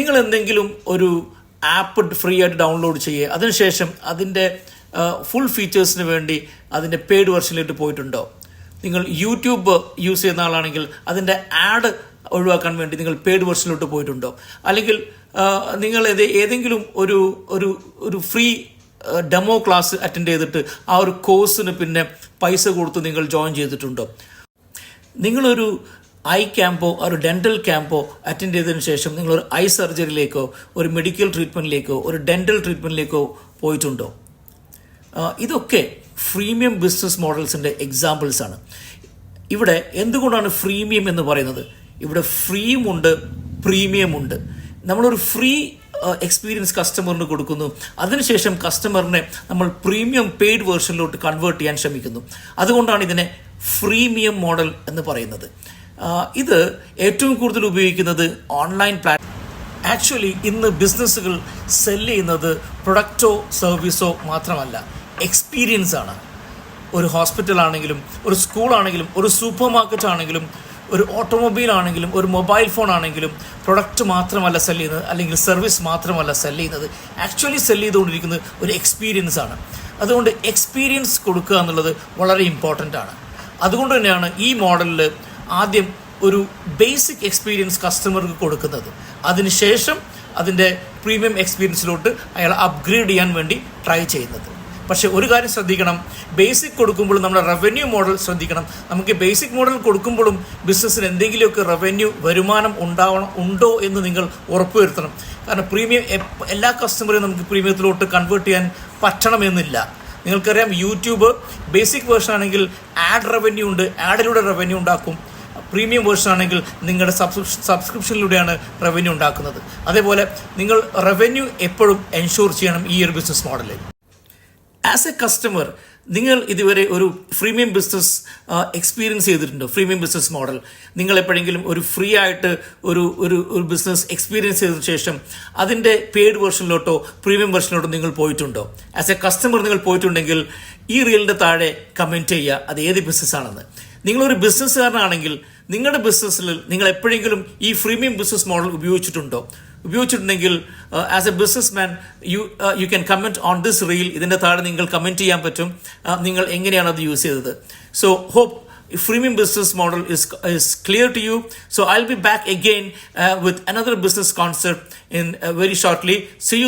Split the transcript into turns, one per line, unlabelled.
നിങ്ങൾ എന്തെങ്കിലും ഒരു ആപ്പ് ഫ്രീ ആയിട്ട് ഡൗൺലോഡ് ചെയ്യുക അതിനുശേഷം അതിന്റെ ഫുൾ ഫീച്ചേഴ്സിന് വേണ്ടി അതിന്റെ പെയ്ഡ് വെർഷനിലേക്ക് പോയിട്ടുണ്ടോ? നിങ്ങൾ യൂട്യൂബ് യൂസ് ചെയ്യുന്ന ആളാണെങ്കിൽ അതിന്റെ ആഡ് ഒഴിവാക്കാൻ വേണ്ടി നിങ്ങൾ പെയ്ഡ് വെർഷനിലോട്ട് പോയിട്ടുണ്ടോ? അല്ലെങ്കിൽ നിങ്ങൾ ഏത് ഏതെങ്കിലും ഒരു ഒരു ഒരു ഫ്രീ ഡെമോ ക്ലാസ് അറ്റൻഡ് ചെയ്തിട്ട് ആ ഒരു കോഴ്സിന് പിന്നെ പൈസ കൊടുത്ത് നിങ്ങൾ ജോയിൻ ചെയ്തിട്ടുണ്ടോ? നിങ്ങളൊരു ഐ ക്യാമ്പോ ഒരു ഡെന്റൽ ക്യാമ്പോ അറ്റൻഡ് ചെയ്തതിനു ശേഷം നിങ്ങൾ ഒരു ഐ സർജറിയിലേക്കോ ഒരു മെഡിക്കൽ ട്രീറ്റ്മെന്റിലേക്കോ ഒരു ഡെന്റൽ ട്രീറ്റ്മെന്റിലേക്കോ പോയിട്ടുണ്ടോ? ഇതൊക്കെ ഫ്രീമിയം ബിസിനസ് മോഡൽസിന്റെ എക്സാമ്പിൾസ് ആണ്. ഇവിടെ എന്തുകൊണ്ടാണ് ഫ്രീമിയം എന്ന് പറയുന്നത്? ഇവിടെ ഫ്രീയും ഉണ്ട് പ്രീമിയം ഉണ്ട്. നമ്മളൊരു ഫ്രീ എക്സ്പീരിയൻസ് കസ്റ്റമറിന് കൊടുക്കുന്നു. അതിനുശേഷം കസ്റ്റമറിനെ നമ്മൾ പ്രീമിയം പെയ്ഡ് വേർഷനിലോട്ട് കൺവേർട്ട് ചെയ്യാൻ ശ്രമിക്കുന്നു. അതുകൊണ്ടാണ് ഇതിനെ ഫ്രീമിയം മോഡൽ എന്ന് പറയുന്നത്. ഇത് ഏറ്റവും കൂടുതൽ ഉപയോഗിക്കുന്നത് ഓൺലൈൻ പ്ലാറ്റ് ആക്ച്വലി ഇന്ന് ബിസിനസ്സുകൾ സെൽ ചെയ്യുന്നത് പ്രൊഡക്റ്റോ സർവീസോ മാത്രമല്ല എക്സ്പീരിയൻസ് ആണ്. ഒരു ഹോസ്പിറ്റൽ ആണെങ്കിലും ഒരു സ്കൂൾ ആണെങ്കിലും ഒരു സൂപ്പർ മാർക്കറ്റ് ആണെങ്കിലും ഒരു ഓട്ടോമൊബൈൽ ആണെങ്കിലും ഒരു മൊബൈൽ ഫോൺ ആണെങ്കിലും പ്രൊഡക്റ്റ് മാത്രമല്ല സെൽ ചെയ്യുന്നത് അല്ലെങ്കിൽ സർവീസ് മാത്രമല്ല സെൽ ചെയ്യുന്നത്. ആക്ച്വലി സെൽ ചെയ്തുകൊണ്ടിരിക്കുന്നത് ഒരു എക്സ്പീരിയൻസ് ആണ്. അതുകൊണ്ട് എക്സ്പീരിയൻസ് കൊടുക്കുക എന്നുള്ളത് വളരെ ഇമ്പോർട്ടന്റ് ആണ്. അതുകൊണ്ട് തന്നെയാണ് ഈ മോഡലിൽ ആദ്യം ഒരു ബേസിക് എക്സ്പീരിയൻസ് കസ്റ്റമർക്ക് കൊടുക്കുന്നത്. അതിനുശേഷം അതിന്റെ പ്രീമിയം എക്സ്പീരിയൻസിലോട്ട് അയാൾ അപ്ഗ്രേഡ് ചെയ്യാൻ വേണ്ടി ട്രൈ ചെയ്യുന്നത്. പക്ഷെ ഒരു കാര്യം ശ്രദ്ധിക്കണം. ബേസിക് കൊടുക്കുമ്പോൾ നമ്മുടെ റവന്യൂ മോഡൽ ശ്രദ്ധിക്കണം. നമുക്ക് ബേസിക് മോഡൽ കൊടുക്കുമ്പോഴും ബിസിനസ്സിന് എന്തെങ്കിലുമൊക്കെ റവന്യൂ വരുമാനം ഉണ്ടാവണം ഉണ്ടോ എന്ന് നിങ്ങൾ ഉറപ്പുവരുത്തണം. കാരണം പ്രീമിയം എല്ലാ കസ്റ്റമറെയും നമുക്ക് പ്രീമിയത്തിലോട്ട് കൺവേർട്ട് ചെയ്യാൻ പറ്റണമെന്നില്ല. നിങ്ങൾക്കറിയാം യൂട്യൂബ് ബേസിക് വേർഷൻ ആണെങ്കിൽ ആഡ് റവന്യൂ ഉണ്ട് ആഡിലൂടെ റവന്യൂ ഉണ്ടാക്കും. പ്രീമിയം വേർഷൻ ആണെങ്കിൽ നിങ്ങളുടെ സബ്സ്ക്രിപ്ഷൻ സബ്സ്ക്രിപ്ഷനിലൂടെയാണ് റവന്യൂ ഉണ്ടാക്കുന്നത്. അതേപോലെ നിങ്ങൾ റവന്യൂ എപ്പോഴും എൻഷുർ ചെയ്യണം ഈ ഒരു ബിസിനസ് മോഡലിൽ ആസ് എ കസ്റ്റമർ നിങ്ങൾ ഇതുവരെ ഒരു ഫ്രീമിയം ബിസിനസ് എക്സ്പീരിയൻസ് ചെയ്തിട്ടുണ്ടോ? ഫ്രീമിയം ബിസിനസ് മോഡൽ നിങ്ങൾ എപ്പോഴെങ്കിലും ഒരു ഫ്രീ ആയിട്ട് ഒരു ഒരു ഒരു ബിസിനസ് എക്സ്പീരിയൻസ് ചെയ്തതിനു ശേഷം അതിന്റെ പെയ്ഡ് വേർഷനിലോട്ടോ പ്രീമിയം വേർഷനിലോട്ടോ നിങ്ങൾ പോയിട്ടുണ്ടോ? ആസ് എ കസ്റ്റമർ നിങ്ങൾ പോയിട്ടുണ്ടെങ്കിൽ ഈ റീലിന്റെ താഴെ കമന്റ് ചെയ്യുക. അത് ഏത് ബിസിനസ്സാണെന്ന് നിങ്ങളൊരു ബിസിനസ്സുകാരനാണെങ്കിൽ നിങ്ങളുടെ ബിസിനസ്സിൽ നിങ്ങൾ എപ്പോഴെങ്കിലും ഈ ഫ്രീമിയം ബിസിനസ് മോഡൽ ഉപയോഗിച്ചിട്ടുണ്ടോ? ഉപയോഗിച്ചിട്ടുണ്ടെങ്കിൽ as a businessman you you can comment on this reel ഇതിന്റെ താഴെ നിങ്ങൾ കമന്റ് ചെയ്യാൻ പറ്റും. Uh, നിങ്ങൾ എങ്ങനെയാണ് അത് യൂസ് ചെയ്തത്? So hope freemium business model is is clear to you. So i'll be back again uh, with another business concept in uh, very shortly. See